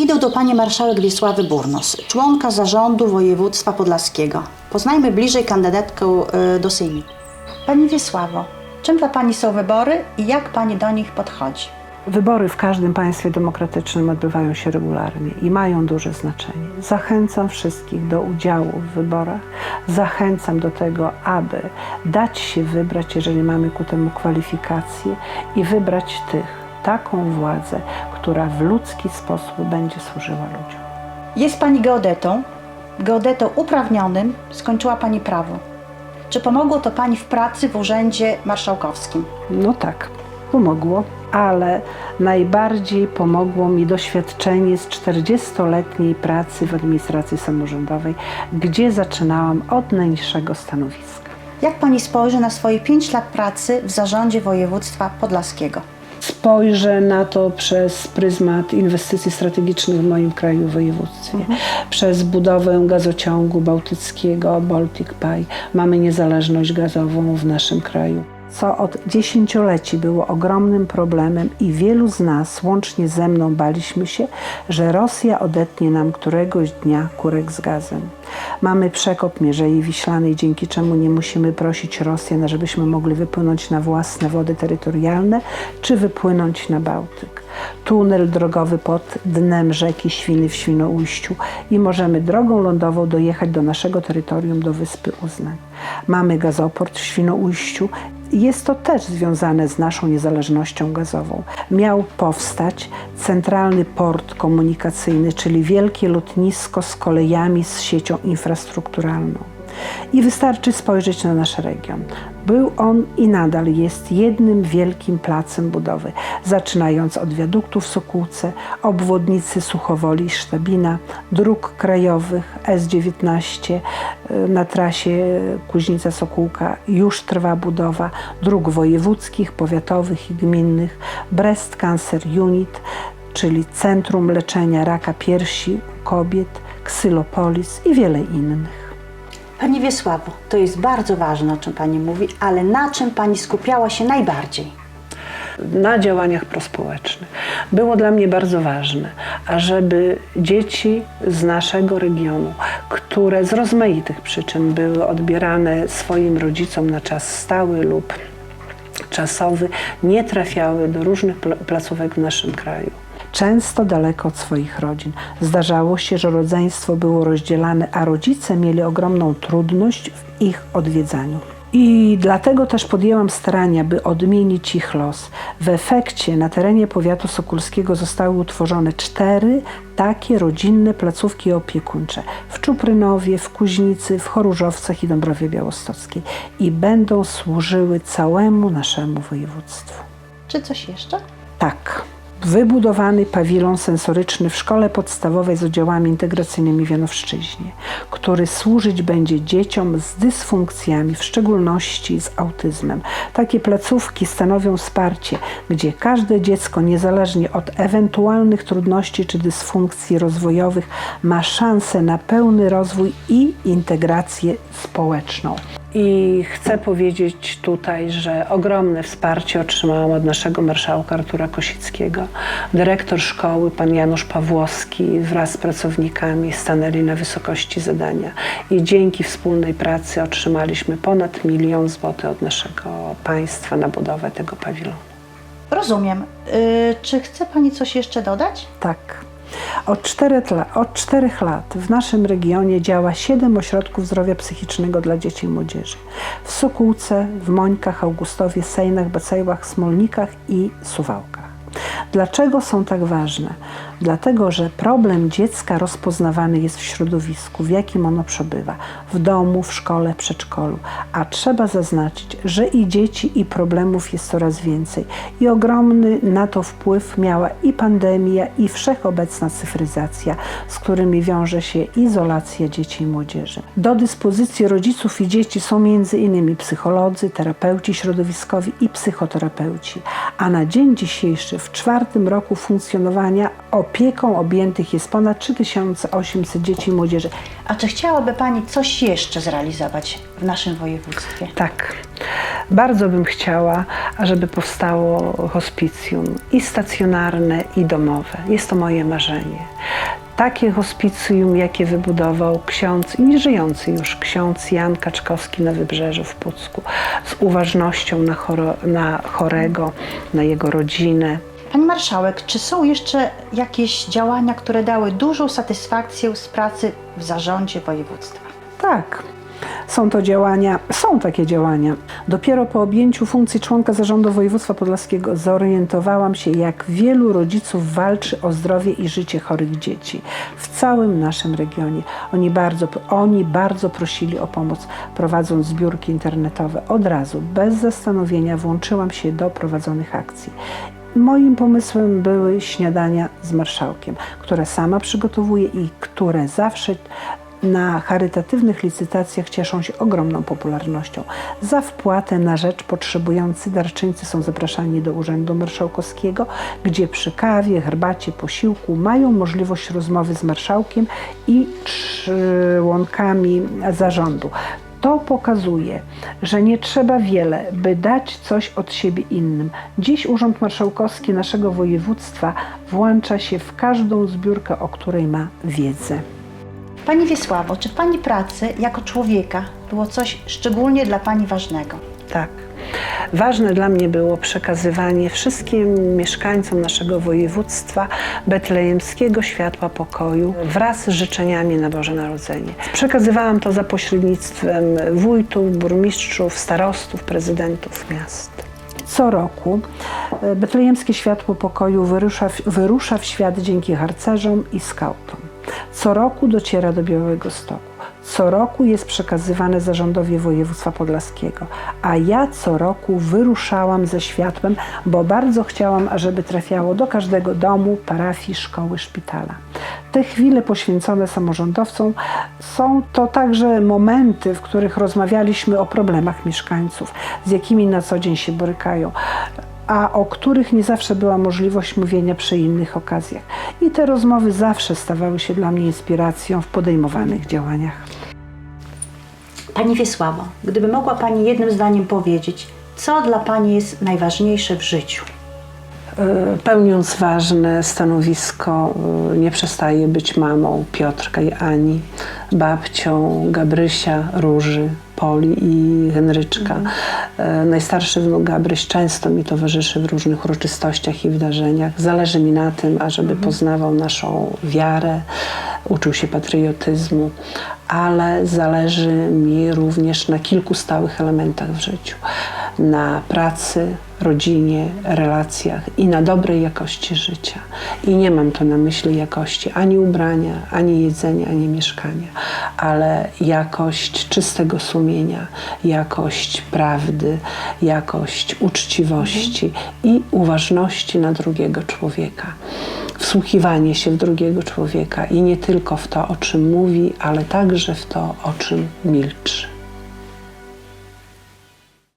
Idę do pani marszałek Wiesławy Burnos, członka zarządu województwa podlaskiego. Poznajmy bliżej kandydatkę y, do Sejmiku. Pani Wiesławo, czym dla pani są wybory i jak pani do nich podchodzi? Wybory w każdym państwie demokratycznym odbywają się regularnie i mają duże znaczenie. Zachęcam wszystkich do udziału w wyborach. Zachęcam do tego, aby dać się wybrać, jeżeli mamy ku temu kwalifikacje, i wybrać tych, taką władzę, która w ludzki sposób będzie służyła ludziom. Jest pani geodetą, geodetą uprawnionym, skończyła pani prawo. Czy pomogło to pani w pracy w urzędzie marszałkowskim? No tak, pomogło, ale najbardziej pomogło mi doświadczenie z 40-letniej pracy w administracji samorządowej, gdzie zaczynałam od najniższego stanowiska. Jak pani spojrzy na swoje 5 lat pracy w zarządzie województwa podlaskiego? Spojrzę na to przez pryzmat inwestycji strategicznych w moim kraju, w województwie, przez budowę gazociągu bałtyckiego Baltic Pipe. Mamy niezależność gazową w naszym kraju. Co od dziesięcioleci było ogromnym problemem i wielu z nas, łącznie ze mną, baliśmy się, że Rosja odetnie nam któregoś dnia kurek z gazem. Mamy przekop Mierzei Wiślanej, dzięki czemu nie musimy prosić Rosjan, żebyśmy mogli wypłynąć na własne wody terytorialne czy wypłynąć na Bałtyk. Tunel drogowy pod dnem rzeki Świny w Świnoujściu i możemy drogą lądową dojechać do naszego terytorium, do wyspy Uznań. Mamy gazoport w Świnoujściu jest to też związane z naszą niezależnością gazową. Miał powstać centralny port komunikacyjny, czyli wielkie lotnisko z kolejami, z siecią infrastrukturalną. I wystarczy spojrzeć na nasz region. Był on i nadal jest jednym wielkim placem budowy, zaczynając od wiaduktu w Sokółce, obwodnicy Suchowoli i Sztabina, dróg krajowych S19 y, na trasie Kuźnica-Sokółka już trwa budowa, dróg wojewódzkich, powiatowych i gminnych, Breast Cancer Unit, czyli Centrum Leczenia Raka Piersi u Kobiet, Ksylopolis i wiele innych. Pani Wiesławo, to jest bardzo ważne, o czym pani mówi, ale na czym pani skupiała się najbardziej? na działaniach prospołecznych. Było dla mnie bardzo ważne, ażeby dzieci z naszego regionu, które z rozmaitych przyczyn były odbierane swoim rodzicom na czas stały lub czasowy, nie trafiały do różnych pla- placówek w naszym kraju. Często daleko od swoich rodzin. Zdarzało się, że rodzeństwo było rozdzielane, a rodzice mieli ogromną trudność w ich odwiedzaniu. I dlatego też podjęłam starania, by odmienić ich los. W efekcie na terenie powiatu sokulskiego zostały utworzone cztery takie rodzinne placówki opiekuńcze w Czuprynowie, w Kuźnicy, w Choróżowcach i Dąbrowie Białostockiej i będą służyły całemu naszemu województwu. Czy coś jeszcze? Tak. Wybudowany pawilon sensoryczny w szkole podstawowej z oddziałami integracyjnymi w Janowszczyźnie, który służyć będzie dzieciom z dysfunkcjami, w szczególności z autyzmem. Takie placówki stanowią wsparcie, gdzie każde dziecko, niezależnie od ewentualnych trudności czy dysfunkcji rozwojowych, ma szansę na pełny rozwój i integrację społeczną. I chcę powiedzieć tutaj, że ogromne wsparcie otrzymałam od naszego marszałka Artura Kosickiego. Dyrektor szkoły, pan Janusz Pawłowski wraz z pracownikami stanęli na wysokości zadania i dzięki wspólnej pracy otrzymaliśmy ponad milion złotych od naszego państwa na budowę tego pawilonu. Rozumiem. Y, czy chce pani coś jeszcze dodać? Tak. Od czterech, lat, od czterech lat w naszym regionie działa siedem ośrodków zdrowia psychicznego dla dzieci i młodzieży. W Sokółce, w Mońkach, Augustowie, Sejnach, Bacejłach, Smolnikach i Suwałkach. Dlaczego są tak ważne? Dlatego, że problem dziecka rozpoznawany jest w środowisku, w jakim ono przebywa, w domu, w szkole, przedszkolu. A trzeba zaznaczyć, że i dzieci, i problemów jest coraz więcej. I ogromny na to wpływ miała i pandemia, i wszechobecna cyfryzacja, z którymi wiąże się izolacja dzieci i młodzieży. Do dyspozycji rodziców i dzieci są innymi psycholodzy, terapeuci środowiskowi i psychoterapeuci. A na dzień dzisiejszy, w czwartym roku funkcjonowania, opieką objętych jest ponad 3800 dzieci i młodzieży. A czy chciałaby Pani coś jeszcze zrealizować w naszym województwie? Tak. Bardzo bym chciała, ażeby powstało hospicjum i stacjonarne, i domowe. Jest to moje marzenie. Takie hospicjum, jakie wybudował ksiądz, nieżyjący już ksiądz Jan Kaczkowski na Wybrzeżu w Pucku, z uważnością na, choro, na chorego, na jego rodzinę. Pani Marszałek, czy są jeszcze jakieś działania, które dały dużą satysfakcję z pracy w zarządzie województwa? Tak. Są to działania, są takie działania. Dopiero po objęciu funkcji członka zarządu województwa podlaskiego zorientowałam się, jak wielu rodziców walczy o zdrowie i życie chorych dzieci w całym naszym regionie. Oni bardzo, oni bardzo prosili o pomoc, prowadząc zbiórki internetowe. Od razu, bez zastanowienia, włączyłam się do prowadzonych akcji. Moim pomysłem były śniadania z marszałkiem, które sama przygotowuję i które zawsze na charytatywnych licytacjach cieszą się ogromną popularnością. Za wpłatę na rzecz potrzebujący darczyńcy są zapraszani do Urzędu Marszałkowskiego, gdzie przy kawie, herbacie, posiłku mają możliwość rozmowy z marszałkiem i członkami zarządu. To pokazuje, że nie trzeba wiele, by dać coś od siebie innym. Dziś Urząd Marszałkowski naszego województwa włącza się w każdą zbiórkę, o której ma wiedzę. Pani Wiesławo, czy w Pani pracy jako człowieka było coś szczególnie dla Pani ważnego? Tak. Ważne dla mnie było przekazywanie wszystkim mieszkańcom naszego województwa betlejemskiego światła pokoju wraz z życzeniami na Boże Narodzenie. Przekazywałam to za pośrednictwem wójtów, burmistrzów, starostów, prezydentów miast. Co roku e, betlejemskie światło pokoju wyrusza w, wyrusza w świat dzięki harcerzom i skautom. Co roku dociera do Białego Stoku. Co roku jest przekazywane zarządowi województwa podlaskiego, a ja co roku wyruszałam ze światłem, bo bardzo chciałam, ażeby trafiało do każdego domu, parafii, szkoły, szpitala. Te chwile poświęcone samorządowcom są to także momenty, w których rozmawialiśmy o problemach mieszkańców, z jakimi na co dzień się borykają a o których nie zawsze była możliwość mówienia przy innych okazjach. I te rozmowy zawsze stawały się dla mnie inspiracją w podejmowanych działaniach. Pani Wiesławo, gdyby mogła Pani jednym zdaniem powiedzieć, co dla Pani jest najważniejsze w życiu? E, Pełniąc ważne stanowisko, e, nie przestaje być mamą Piotrka i Ani, babcią Gabrysia, Róży, Poli i Henryczka. E, Najstarszy wnuk Gabryś często mi towarzyszy w różnych uroczystościach i wydarzeniach. Zależy mi na tym, ażeby poznawał naszą wiarę, uczył się patriotyzmu, ale zależy mi również na kilku stałych elementach w życiu. Na pracy, rodzinie, relacjach i na dobrej jakości życia. I nie mam tu na myśli jakości ani ubrania, ani jedzenia, ani mieszkania, ale jakość czystego sumienia, jakość prawdy, jakość uczciwości i uważności na drugiego człowieka. Wsłuchiwanie się w drugiego człowieka i nie tylko w to, o czym mówi, ale także w to, o czym milczy.